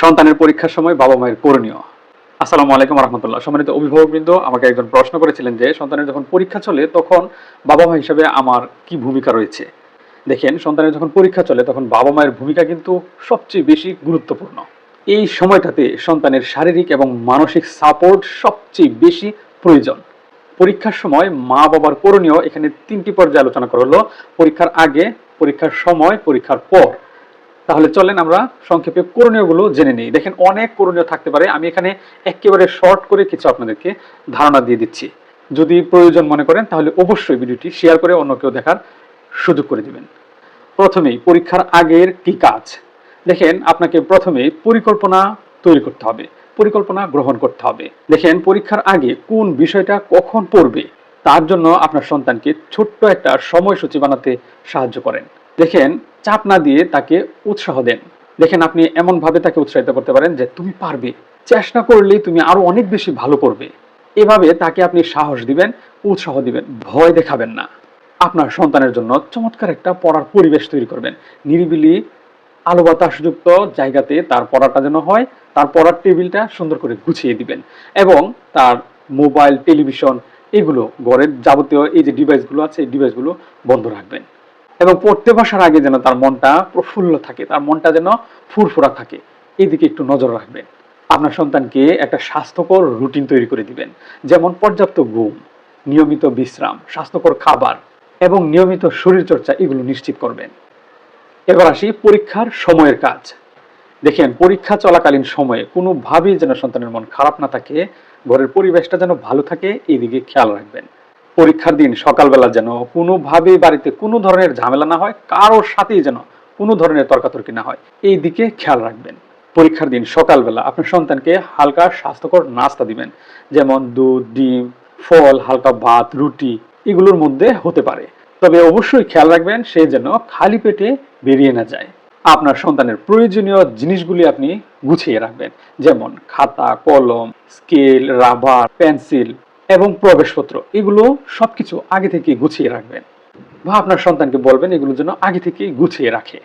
সন্তানের পরীক্ষার সময় বাবা মায়ের করণীয়। আসসালামু আলাইকুম রহমতুল্লাহ। সম্মানিত অভিভাবকবৃন্দ, আমাকে একজন প্রশ্ন করেছিলেন যে, সন্তানের যখন পরীক্ষা চলে, তখন বাবা মা হিসেবে আমার কি ভূমিকা রয়েছে? দেখেন, সন্তানের যখন পরীক্ষা চলে, তখন বাবা মায়ের ভূমিকা কিন্তু সবচেয়ে বেশি গুরুত্বপূর্ণ। এই সময়টাতে সন্তানের শারীরিক এবং মানসিক সাপোর্ট সবচেয়ে বেশি প্রয়োজন। পরীক্ষার সময় মা বাবার করণীয় এখানে তিনটি পর্যায়ে আলোচনা করা হলো। পরীক্ষার আগে, পরীক্ষার সময়, পরীক্ষার পর। তাহলে চলেন আমরা সংক্ষেপে করণীয়গুলো জেনে নিই। দেখেন, অনেক করণীয় থাকতে পারে। আমি এখানে একেবারে শর্ট করে কিছু আপনাদেরকে ধারণা দিয়ে দিচ্ছি। যদি প্রয়োজন মনে করেন, তাহলে অবশ্যই ভিডিওটি শেয়ার করে অন্য কেউ দেখার সুযোগ করে দিবেন। প্রথমেই, পরীক্ষার আগের কি কাজ? দেখেন, আপনাকে প্রথমেই পরিকল্পনা তৈরি করতে হবে। পরিকল্পনা গ্রহণ করতে হবে। দেখেন, পরীক্ষার আগে কোন বিষয়টা কখন পড়বে? তার জন্য আপনার সন্তানকে ছোট্ট একটা সময়সূচি বানাতে সাহায্য করেন। দেখেন, চাপ না দিয়ে তাকে উৎসাহ দেন। দেখেন, আপনি এমন ভাবে তাকে উৎসাহিত করতে পারেন যে তুমি পারবে। চেষ্টা করলেই তুমি আরও অনেক বেশি ভালো করবে। এভাবে তাকে আপনি সাহস দিবেন, উৎসাহ দিবেন, ভয় দেখাবেন না। আপনার সন্তানের জন্য চমৎকার একটা পড়ার পরিবেশ তৈরি করবেন। নিরিবিলি আলো বাতাসযুক্ত জায়গাতে তার পড়াটা যেন হয়, তার পড়ার টেবিলটা সুন্দর করে গুছিয়ে দিবেন এবং তার মোবাইল, টেলিভিশন, এগুলো ঘরের যাবতীয় এই যে ডিভাইসগুলো আছে, এই ডিভাইসগুলো বন্ধ রাখবেন। এবং পড়তে বসার আগে যেন তার মনটা প্রফুল্ল থাকে, তার মনটা যেন ফুরফুরা থাকে। এদিকে একটু নজর রাখবেন। আপনার সন্তানকে একটা স্বাস্থ্যকর রুটিন তৈরি করে দিবেন। যেমন পর্যাপ্ত ঘুম, নিয়মিত বিশ্রাম, স্বাস্থ্যকর খাবার এবং নিয়মিত শরীরচর্চা এগুলো নিশ্চিত করবেন। এবার আসি পরীক্ষার সময়ের কাজ। দেখেন, পরীক্ষা চলাকালীন সময়ে কোনোভাবেই যেন সন্তানের মন খারাপ না থাকে, ঘরের পরিবেশটা যেন ভালো থাকে এইদিকে খেয়াল রাখবেন। পরীক্ষার দিন সকালবেলা যেন কোনোভাবেই বাড়িতে কোনো ধরনের ঝামেলা না হয়, কারোর সাথেই যেন কোনো ধরনের তর্কাতর্কি না হয়। এই দিকে খেয়াল রাখবেন। পরীক্ষার দিন সকালবেলা আপনার সন্তানকে হালকা স্বাস্থ্যকর নাস্তা দিবেন। যেমন দুধ, ডিম, ফল, হালকা ভাত, রুটি, এগুলোর মধ্যে হতে পারে। তবে অবশ্যই খেয়াল রাখবেন, সে যেন খালি পেটে বেরিয়ে না যায়। আপনার সন্তানের প্রয়োজনীয় জিনিসগুলি আপনি গুছিয়ে রাখবেন। যেমন খাতা, কলম, স্কেল, রাবার, পেন্সিল এবং প্রবেশপত্র, এগুলো সবকিছু আগে থেকে গুছিয়ে রাখবেন। বা আপনার সন্তানকে বলবেন এগুলো যেন আগে থেকে গুছিয়ে রাখে।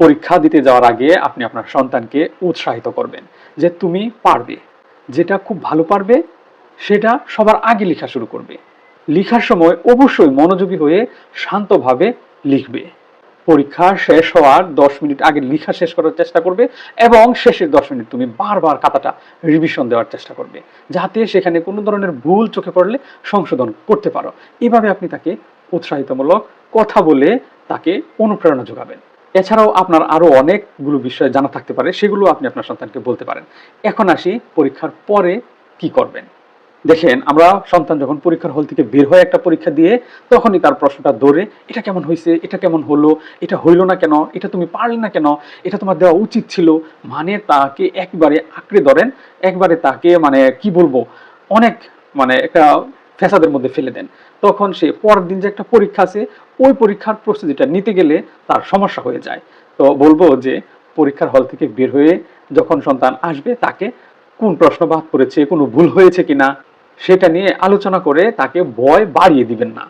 পরীক্ষা দিতে যাওয়ার আগে আপনি আপনার সন্তানকে উৎসাহিত করবেন যে তুমি পারবে। যেটা খুব ভালো পারবে, সেটা সবার আগে লেখা শুরু করবে। লেখার সময় অবশ্যই মনোযোগী হয়ে শান্তভাবে লিখবে। পরীক্ষা শেষ হওয়ার দশ মিনিট আগে লেখা শেষ করার চেষ্টা করবে এবং শেষের দশ মিনিট তুমি বারবার খাতাটা রিভিশন দেওয়ার চেষ্টা করবে, যাতে সেখানে কোনো ধরনের ভুল চোখে পড়লে সংশোধন করতে পারো। এভাবে আপনি তাকে উৎসাহিতমূলক কথা বলে তাকে অনুপ্রেরণা যোগাবেন। এছাড়াও আপনার আরও অনেকগুলো বিষয় জানা থাকতে পারে, সেগুলো আপনি আপনার সন্তানকে বলতে পারেন। এখন আসি পরীক্ষার পরে কি করবেন? দেখেন, আমরা সন্তান যখন পরীক্ষার হল থেকে বের হয়ে একটা পরীক্ষা দিয়ে তখনই তার প্রশ্নটা ধরে, এটা কেমন হয়েছে এটা কেমন হলো? এটা হইল না কেন? এটা তুমি পারলে না কেন? এটা তোমার দেওয়া উচিত ছিল? মানে তাকে একবারে আঁকড়ে ধরেন, একবারে তাকে মানে কি বলব, অনেক মানে একটা ফ্যাসাদের মধ্যে ফেলে দেন। তখন সে পরের দিন যে একটা পরীক্ষা আছে, ওই পরীক্ষার প্রস্তুতিটা নিতে গেলে তার সমস্যা হয়ে যায়। তো বলব যে পরীক্ষার হল থেকে বের হয়ে যখন সন্তান আসবে, তাকে কোন প্রশ্ন বাদ পড়েছে কোনো ভুল হয়েছে কিনা সেটা নিয়ে আলোচনা করে তাকে ভয় বাড়িয়ে দিবেন না।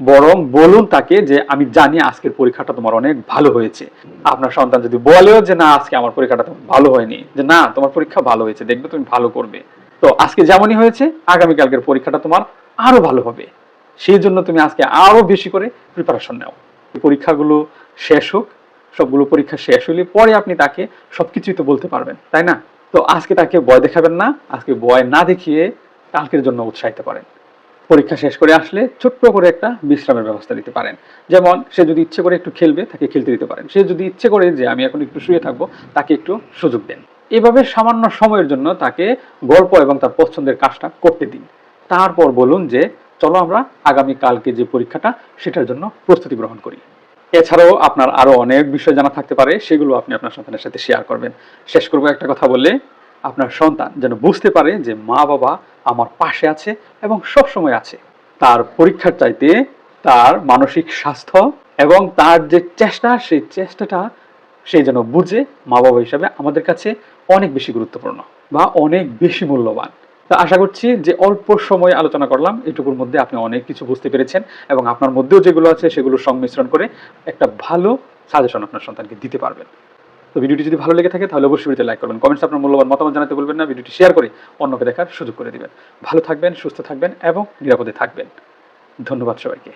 বরং বলুন তাকে যে, আমি জানি আজকের পরীক্ষাটা তোমার অনেক ভালো হয়েছে। আপনার সন্তান যদি বলেও যে, না, আজকে আমার পরীক্ষাটা ভালো হয়নি। যে, না, তোমার পরীক্ষা ভালো হয়েছে, দেখবে তুমি ভালো করবে। তো আজকে যেমনই হয়েছে, আগামীকালকের পরীক্ষাটা তোমার আরও ভালো হবে। সেই জন্য তুমি আজকে আরও বেশি করে প্রিপারেশন নাও। পরীক্ষাগুলো শেষ হোক, সবগুলো পরীক্ষা শেষ হলে পরে আপনি তাকে সবকিছুই তো বলতে পারবেন, তাই না? তো আজকে তাকে ভয় দেখাবেন না। আজকে ভয় না দেখিয়ে কালকের জন্য উৎসাহিত করেন। পরীক্ষা শেষ করে আসলে ছোট্ট করে একটা বিশ্রামের ব্যবস্থা দিতে পারেন। যেমন, সে যদি ইচ্ছে করে একটু খেলবে, তাকে খেলতে দিতে পারেন। সে যদি ইচ্ছে করে যে, আমি এখন একটু শুয়ে থাকব তাকে একটু সুযোগ দেন। এভাবে সামান্য সময়ের জন্য তাকে গল্প এবং তার পছন্দের কাজটা করতে দিন। তারপর বলুন যে, চলো আমরা আগামী কালকে যে পরীক্ষাটা, সেটার জন্য প্রস্তুতি গ্রহণ করি। এছাড়াও আপনার আরও অনেক বিষয় জানা থাকতে পারে, সেগুলো আপনি আপনার সন্তানের সাথে শেয়ার করবেন। শেষ করব একটা কথা বললে। আপনার সন্তান যেন বুঝতে পারে যে মা বাবা আমার পাশে আছে এবং সব সময় আছে। তার পরীক্ষার চাইতে তার মানসিক স্বাস্থ্য এবং তার যে চেষ্টা, সেই চেষ্টাটা সে যেন বুঝে মা বাবা হিসাবে আমাদের কাছে অনেক বেশি গুরুত্বপূর্ণ বা অনেক বেশি মূল্যবান। তো আশা করছি যে অল্প সময় আলোচনা করলাম, এটুকুর মধ্যে আপনি অনেক কিছু বুঝতে পেরেছেন এবং আপনার মধ্যেও যেগুলো আছে সেগুলো সংমিশ্রণ করে একটা ভালো সাজেশন আপনার সন্তানকে দিতে পারবেন। তো ভিডিওটি যদি ভালো লেগে থাকে তাহলে অবশ্যই ভিডিওতে লাইক করবেন। কমেন্টস আপনার মূল্যবান মতামত জানাতে বলবেন না, ভিডিওটি শেয়ার করে অন্যকে দেখার সুযোগ করে দিবেন। ভালো থাকবেন, সুস্থ থাকবেন এবং নিরাপদে থাকবেন। ধন্যবাদ সবাইকে।